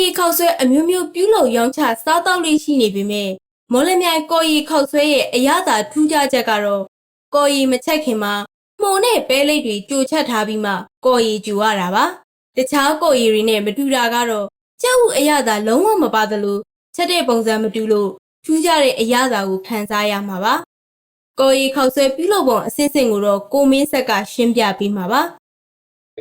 ရီခောက်ဆွဲအမျိုးမျိုးပြုလုပ်ရောင်းချစားတောက်လေးရှိနေပေမဲ့မော်လမြိုင်ကော်ရီခောက်ဆွဲရဲ့အရသာထူးခြားချက်ကတော့ကော်ရီမချက်ခင်မှာမှုံနဲ့ပဲလိပ်တွေကြိုချက်ထားပြီးမှကော်ရီကျူရတာပါတခြားကော်ရီတွေနဲ့မတူတာကတော့ကြောက်ဥအရသာလုံးဝမပါသလိုချက်တဲ့ပုံစံမတူလို့ထူးခြားတဲ့အရသာကိုခံစားရမှာပါကော်ရီခောက်ဆွဲပြုလုပ်ပုံအစစ်အစင်ကိုတော့ကိုမင်းဆက်ကရှင်းပြပေးမှာပါ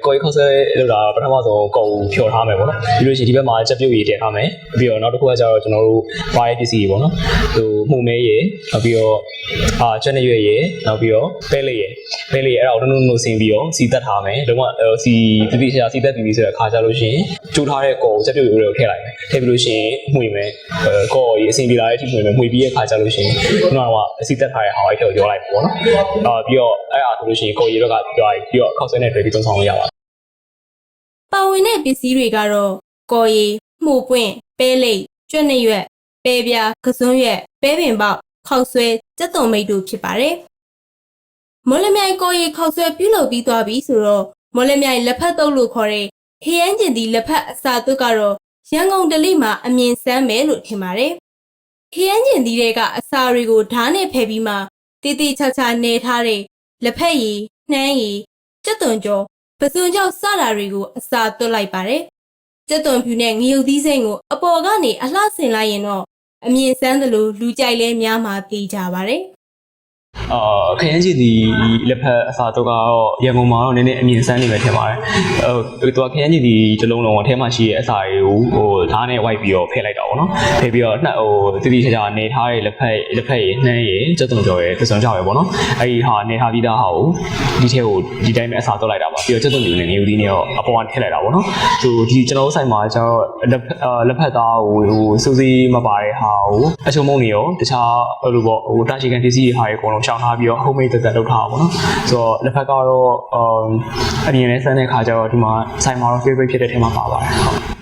ကိုယ်ခေါက်ဆွဲလို့တာပထမဆုံးကောက်ဖြော်ထားမယ်ပေါ့နော်ပြီးလို့ရှိရင်ဒီဘက်မှာချက်ပြုတ်ရည်ထည့်ထားမယ်ပြီးတော့နောက်တစ်ခုကကျတော့ကျွန်တော်တို့ပါရဲ့ပစ္စည်းတွေပေါ့နော်ဟိုမှုမဲရည်နောက်ပြီးတော့အာချက်နေရွက်ရည်နောက်ပြီးတော့ပဲလေးရည်ပဲလေးရည်အဲ့ဒါကိုနုံနုံနုံဆင်းပြီးတော့စီတက်ထားမယ်လုံးဝစီတိတိကျကျစီတက်ပြီးပြီဆိုတဲ့အခါကျလို့ရှိရင်ကျိုးထားတဲ့ကောက်ကိုချက်ပြုတ်ရည်ကိုထည့်လိုက်မယ်ထည့်ပြီးလို့ရှိရင်မှွေမယ်ကောက်ရည်အဆင်ပြေလာတဲ့အထိမှွေမယ်မှွေပြီးတဲ့အခါကျလို့ရှိရင်ခုနကအစီတက်ထားတဲ့ဟာကိုထည့်ရောလိုက်ပေါ့နော်အာပြီးတော့အဲ့ဒါဆိုလို့ရှိရင်ကောက်ရည်ဘက်ကပြောပြီးပြီးတော့ခောက်ဆွဲနဲ့တွေ့ပြီးသုံးဆောင်လို့ရပါတယ် ပါဝင်တဲ့ပစ္စည်းတွေကတော့ကော်ရည်မှုပွင့်ပဲလိပ်ကျွတ်နှစ်ရွက်ပဲပြားကစွန်းရွက်ပဲပင်ပေါက်ခောက်ဆွဲစက်သွံမိတ်တို့ဖြစ်ပါတယ်မော်လမြိုင်ကော်ရည်ခောက်ဆွဲပြုလုပ်ပြီးသွားပြီဆိုတော့မော်လမြိုင်လက်ဖက်တုပ်လို့ခေါ်တဲ့ဟေယန်းကျင်ဒီလက်ဖက်အစာတုပ်ကတော့ရန်ကုန်ဒလိမှာအမြင်ဆန်းမယ်လို့ထင်ပါတယ်ဟေယန်းကျင်ဒီတွေကအစာတွေကိုဓာတ်နဲ့ဖယ်ပြီးမှတေးသေးချာချာနေထားတဲ့လက်ဖက်ရည်နှမ်းရည်စက်သွံကြော ပစွန်ကြောင့်စတာတွေကိုအစာသွတ်လိုက်ပါတယ်။ကျက်သွန်ဖြူနဲ့ငရုတ်သီးစိမ့်ကိုအပေါ်ကနေအလှဆင်လိုက်ရင်တော့အမြင်ဆန်းသလိုလူကြိုက်လဲများမှာသိကြပါတယ်။ အာခရမ်းချီဒီလက်ဖက်အစာတော့ကတော့ရန်ကုန်မှာတော့နည်းနည်းအမြင်ဆန်းနေပဲထင်ပါတယ်။ဟိုသူကခရမ်းချီဒီတစ်လုံးလုံးအထဲမှာရှိတဲ့အစာတွေကိုဟိုဓာတ်နဲ့ဝိုက်ပြီးတော့ဖဲ့လိုက်တာပေါ့နော်။ဖဲ့ပြီးတော့နှက်ဟိုတိတိကျကျနေထားတဲ့လက်ဖက်လက်ဖက်ရနှမ်းရစက်သွန်ကြော်ရပစုံကြော်ရပေါ့နော်။အဲဒီဟာနေထားပြီးသားဟာကိုဒီထဲကိုဒီတိုင်းပဲအစာတော့လိုက်တာပါ။ပြီးတော့စက်သွန်မျိုးနဲ့နေဦးဒီနဲ့တော့အပေါ်ကထည့်လိုက်တာပေါ့နော်။သူဒီကျွန်တော်တို့ဆိုင်မှာကျတော့လက်ဖက်အာလက်ဖက်သားဟိုဟိုစူးစီးမပါတဲ့ဟာကိုအချုံမုံနေရောတခြားဟိုလိုပေါ့ဟိုတာချီကန်ပစ္စည်းတွေဟာတွေအကုန်လုံးရှောင်ထားပြီးတော့ homemade တက်တက်လုပ်ထားတာပေါ့နော်ဆိုတော့လက်ဖက်ကတော့အအမြင်နဲ့စမ်းတဲ့ခါကျတော့ဒီမှာဆိုင်မှာတော့ favorite ဖြစ်တဲ့ထဲမှာပါပါတယ်ဟုတ်